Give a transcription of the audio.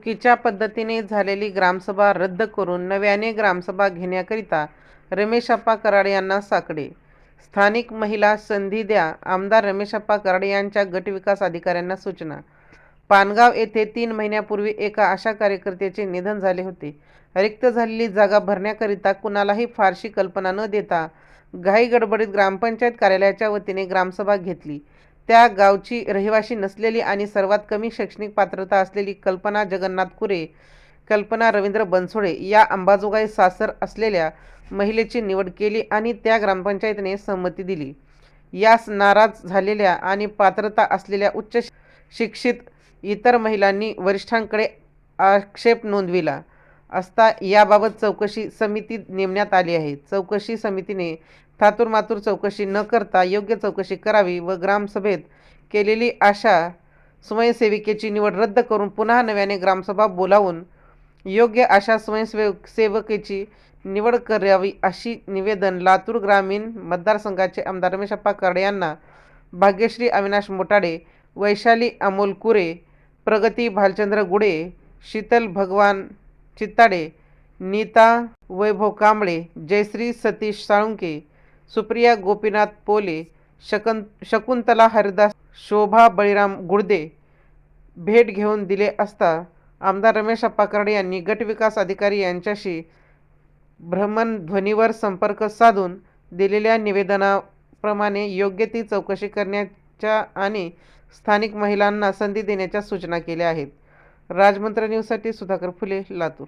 चुकीच्या पद्धतीने झालेली ग्रामसभा रद्द करून नव्याने ग्रामसभा घेण्याकरिता रमेशप्पा कराड यांना साकडे. स्थानिक महिला संधी द्या आमदार रमेशप्पा कराड यांच्या गटविकास अधिकाऱ्यांना सूचना. पानगाव येथे तीन महिन्यापूर्वी एका आशा कार्यकर्त्याचे निधन झाले होते. रिक्त झालेली जागा भरण्याकरिता कुणालाही फारशी कल्पना न देता घाई गडबडीत ग्रामपंचायत कार्यालयाच्या वतीने ग्रामसभा घेतली. त्या गावची रहिवाशी नसलेली आणि सर्वात कमी शैक्षणिक पात्रता असलेली कल्पना जगन्नाथ कुरे कल्पना रवींद्र बनसोडे या अंबाजोगाई सासर असलेल्या महिलेची निवड केली आणि त्या ग्रामपंचायतीने संमती दिली. यास नाराज झालेल्या आणि पात्रता असलेल्या उच्च शिक्षित इतर महिलांनी वरिष्ठांकडे आक्षेप नोंदविला असता याबाबत चौकशी समिती नेमण्यात आली आहे. चौकशी समितीने थातुरमातुर चौकशी न करता योग्य चौकशी करावी व ग्रामसभेत केलेली आशा स्वयंसेविकेची निवड रद्द करून पुन्हा नव्याने ग्रामसभा बोलावून योग्य अशा स्वयंसेव सेवकेची निवड करावी अशी निवेदन लातूर ग्रामीण मतदारसंघाचे आमदार रमेशप्पा करडे यांना भाग्यश्री अविनाश मोटाडे वैशाली अमोल कुरे प्रगती भालचंद्र गुडे शीतल भगवान चित्ताडे नीता वैभव कांबळे जयश्री सतीश साळुंके सुप्रिया गोपीनाथ पोले शकं शकुंतला हरिदास शोभा बळीराम गुडदे भेट घेऊन दिले असता आमदार रमेश अप्पाकर्डे यांनी गटविकास अधिकारी यांच्याशी भ्रमणध्वनीवर संपर्क साधून दिलेल्या निवेदनाप्रमाणे योग्य ती चौकशी करण्याच्या आणि स्थानिक महिलांना संधी देण्याच्या सूचना केल्या आहेत. राजमंत्र न्यूजसाठी सुधाकर फुले लातूर.